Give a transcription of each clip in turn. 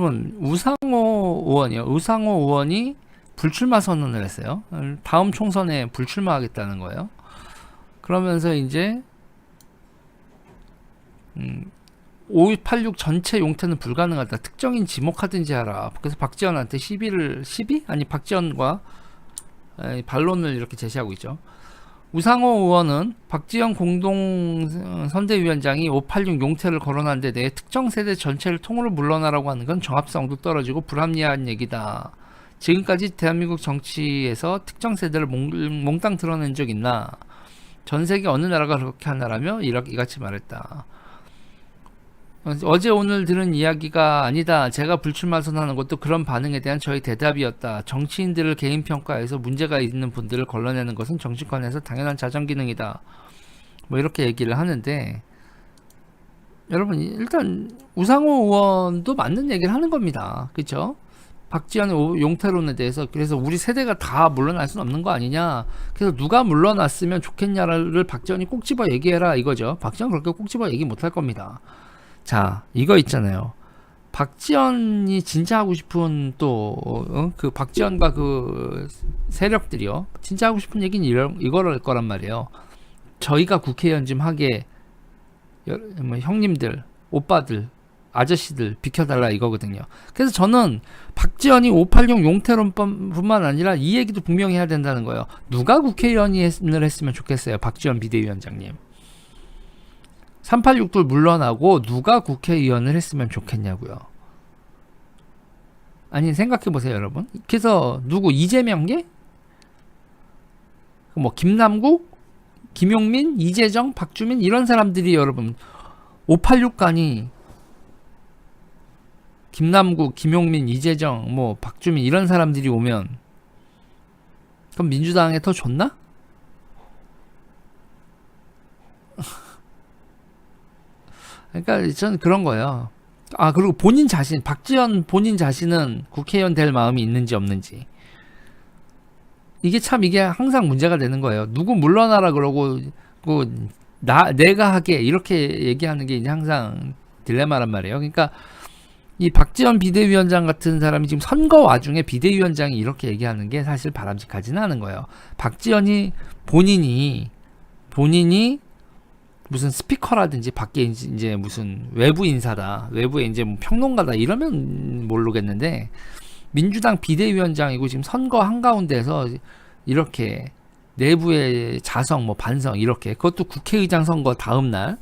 여러분 우상호 의원이요. 우상호 의원이 불출마 선언을 했어요. 다음 총선에 불출마하겠다는 거예요. 그러면서 이제 음, 5286 전체 용태는 불가능하다. 특정인 지목하든지 하라. 그래서 박지원한테 시비를 시비? 아니 박지원과 에, 반론을 이렇게 제시하고 있죠. 우상호 의원은 박지원 공동 선대위원장이 586 용태를 거론한 데 대해 특정 세대 전체를 통으로 물러나라고 하는 건 정합성도 떨어지고 불합리한 얘기다. 지금까지 대한민국 정치에서 특정 세대를 몽, 몽땅 드러낸 적 있나? 전 세계 어느 나라가 그렇게 하나라며 이같이 말했다. 어제 오늘 들은 이야기가 아니다. 제가 불출마 선언하는 것도 그런 반응에 대한 저의 대답이었다. 정치인들을 개인 평가에서 문제가 있는 분들을 걸러내는 것은 정치권에서 당연한 자정 기능이다. 뭐 이렇게 얘기를 하는데 여러분 일단 우상호 의원도 맞는 얘기를 하는 겁니다. 그렇죠? 박지원의 용태론에 대해서 그래서 우리 세대가 다 물러날 수는 없는 거 아니냐. 그래서 누가 물러났으면 좋겠냐를 박지원이 꼭 집어 얘기해라 이거죠. 박지원 그렇게 꼭 집어 얘기 못 할 겁니다. 자, 이거 있잖아요. 박지원이 진짜 하고 싶은 또, 어? 그 박지원과 그 세력들이요. 진짜 하고 싶은 얘기는 이런, 이거를 거란 말이에요. 저희가 국회의원 좀 하게, 여, 뭐 형님들, 오빠들, 아저씨들 비켜달라 이거거든요. 그래서 저는 박지원이 586 용태론뿐만 아니라 이 얘기도 분명히 해야 된다는 거예요. 누가 국회의원을 했으면 좋겠어요. 박지원 비대위원장님. 386돌 물러나고 누가 국회의원을 했으면 좋겠냐고요. 아니 생각해 보세요, 여러분. 그래서 누구 이재명계? 뭐 김남국, 김용민, 이재정, 박주민 이런 사람들이 여러분 586간이 김남국, 김용민, 이재정, 뭐 박주민 이런 사람들이 오면 그럼 민주당에 더 좋나? 그러니까 저는 그런 거예요. 아 그리고 본인 자신 박지원 본인 자신은 국회의원 될 마음이 있는지 없는지 이게 참 이게 항상 문제가 되는 거예요. 누구 물러나라 그러고 그나 내가 하게 이렇게 얘기하는 게 이제 항상 딜레마란 말이에요. 그러니까 이 박지원 비대위원장 같은 사람이 지금 선거 와중에 비대위원장이 이렇게 얘기하는 게 사실 바람직하지는 않은 거예요. 박지원이 본인이 본인이 무슨 스피커라든지 밖에 이제 무슨 외부 인사다, 외부에 이제 뭐 평론가다 이러면 모르겠는데 민주당 비대위원장이고 지금 선거 한가운데서 이렇게 내부의 자성, 뭐 반성 이렇게 그것도 국회의장 선거 다음 날.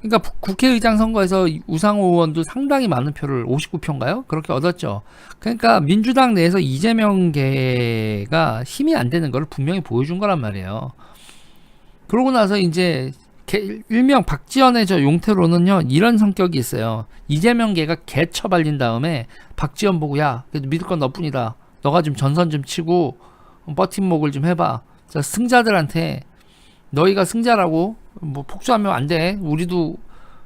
그러니까 국회의장 선거에서 우상호 의원도 상당히 많은 표를 59표인가요? 그렇게 얻었죠. 그러니까 민주당 내에서 이재명계가 힘이 안 되는 걸 분명히 보여준 거란 말이에요. 그러고 나서 이제 일명 박지원의 저 용태로는요 이런 성격이 있어요. 이재명계가 개 처발린 다음에 박지원 보고 야 그래도 믿을 건 너뿐이다. 너가 좀 전선 좀 치고 버팀목을 좀 해봐. 자, 승자들한테 너희가 승자라고 뭐 폭주하면 안 돼. 우리도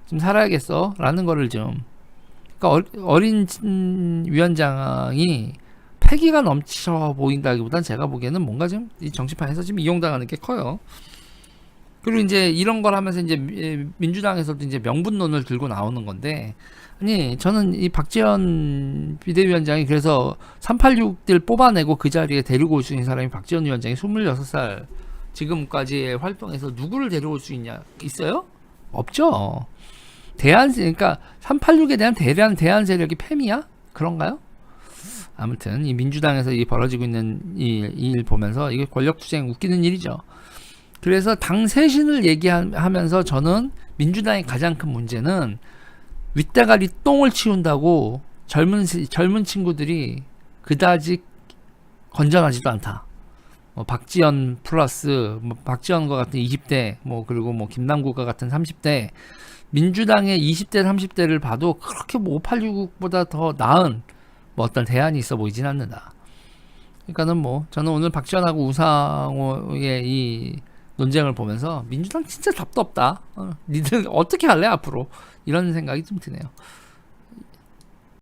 좀 살아야겠어. 라는 거를 좀 그러니까 어린 위원장이 패기가 넘쳐 보인다기보단 제가 보기에는 뭔가 좀 이 정치판에서 지금 이용당하는 게 커요. 그리고 이제 이런 걸 하면서 이제 민주당에서도 이제 명분론을 들고 나오는 건데 아니 저는 이 박지원 비대위원장이 그래서 386들 뽑아내고 그 자리에 데리고 올 수 있는 사람이 박지원 위원장이 26살 지금까지의 활동에서 누구를 데려올 수 있냐 있어요? 없죠. 대한 그러니까 386에 대한 대한 대한 세력이 패미야? 그런가요? 아무튼 이 민주당에서 이 벌어지고 있는 이 일 보면서 이게 권력 투쟁 웃기는 일이죠. 그래서 당 쇄신을 얘기하면서 저는 민주당의 가장 큰 문제는 윗대가리 똥을 치운다고 젊은 젊은 친구들이 그다지 건전하지도 않다. 뭐 박지원 플러스 뭐 박지원과 같은 20대 뭐 그리고 뭐 김남국과 같은 30대 민주당의 20대 30대를 봐도 그렇게 뭐 586보다 더 나은 뭐 어떤 대안이 있어 보이진 않는다. 그러니까는 뭐 저는 오늘 박지원하고 우상호의 이 논쟁을 보면서 민주당 진짜 답도 없다. 어, 니들 어떻게 할래 앞으로 이런 생각이 좀 드네요.